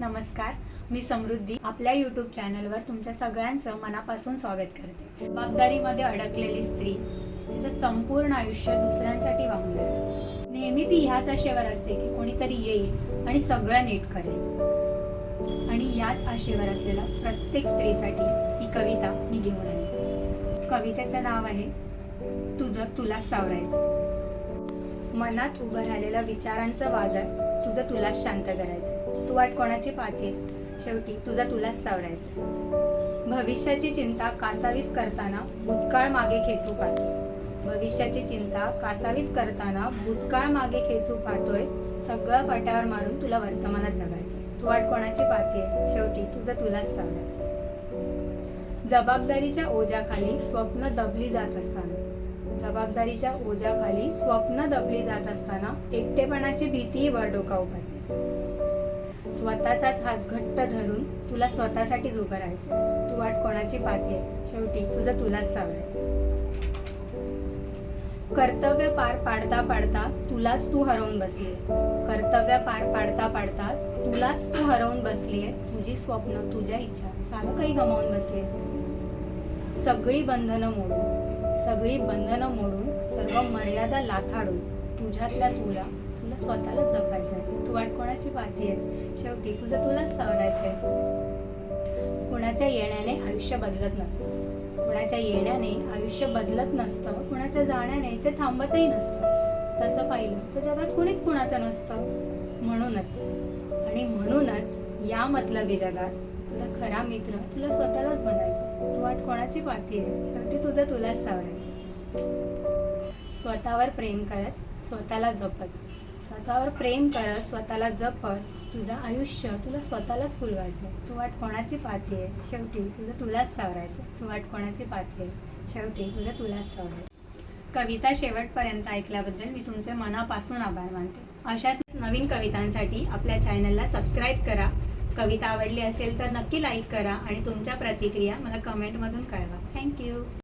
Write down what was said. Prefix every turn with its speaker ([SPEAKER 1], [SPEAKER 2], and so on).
[SPEAKER 1] नमस्कार मी समृद्धी. आपल्या यूट्यूब चॅनलवर तुमच्या सगळ्यांचं मनापासून स्वागत करते. जबाबदारीमध्ये अडकलेली स्त्री तिचं संपूर्ण आयुष्य दुसऱ्यांसाठी वाहून जाते नेहमी ती ह्याच आशेवर असते की कोणीतरी येईल आणि सगळं नीट करेल. आणि याच आशेवर असलेल्या प्रत्येक स्त्रीसाठी ही कविता मी घेऊन आली. कवितेचं नाव आहे तुझं तुला सावरायचं. मनात उभं राहिलेल्या विचारांचं वादळ तुझं तुलाच शांत करायचं तू वाट कोणाची पाहते शेवटी तुझा तुलाच सावरायचं भविष्याची चिंता कासावीस करताना भूतकाळ मागे खेचू पाहतो भविष्याची चिंता कासावीस करताना भूतकाळ मागे खेचू पाहतोय. सगळं फाट्यावर मारून तुला वर्तमानात जगायचं तू वाट कोणाची पाहते शेवटी तुझा तुलाच सावरायचं जबाबदारीच्या ओझ्याखाली स्वप्न दबली जात असताना जबाबदारीच्या ओझ्याखाली स्वप्न दबली जात असताना एकटेपणाची भीतीही वर डोका उभारते स्वतःचाच हात घट्ट धरून तुला स्वतःसाठीच उभं राहायचं तू वाट कोणाची पाहते? शेवटी तुझं तुलाच सावरायचं. कर्तव्य पार पाडता पाडता तुलाच तू हरवून बसली कर्तव्य पार पाडता पाडता तुलाच तू हरवून बसलीये. तुझी स्वप्न तुझ्या इच्छा सारं काही गमावून बसली सगळी बंधनं मोडून सगळी बंधनं मोडून सर्व मर्यादा लाथाडून तुझ्यातल्या तुला तुला स्वतःला जपायचं आहे. तू वाट कोणाची आहे? शेवटी तुझं तुलाच सावरायचं आहे. कुणाच्या येण्याने आयुष्य बदलत नसतं. कुणाच्या येण्याने आयुष्य बदलत नसतं. कुणाच्या जाण्याने ते थांबतही नसतं. तसं पाहिलं तर जगात कुणीच कुणाचं नसतं. म्हणूनच. आणि म्हणूनच या मतलबी जगात. तुझा खरा मित्र तुला स्वतःलाच बनायचा. तू वाट कोणाची पाहतीये शेवटी तुझं तुलाच सावरायचं. स्वतःवर प्रेम करत स्वतःला जपत. स्वतःवर प्रेम करत स्वतःला जपत तुझं आयुष्य तुला स्वतःलाच फुलवायचं. तू वाट कोणाची पाहतीये शेवटी तुझं तुलाच सावरायचं. तू वाट कोणाची पाहतीये शेवटी तुझं तुलाच सावरायचं. कविता शेवटपर्यंत ऐकल्याबद्दल मी तुमचे मनापासून आभार मानते. अशाच नवीन कवितांसाठी आपल्या चॅनलला सबस्क्राईब करा. कविता आवडली असेल तर नक्की लाईक करा आणि तुमच्या प्रतिक्रिया मला कमेंटमधून कळवा. थँक्यू.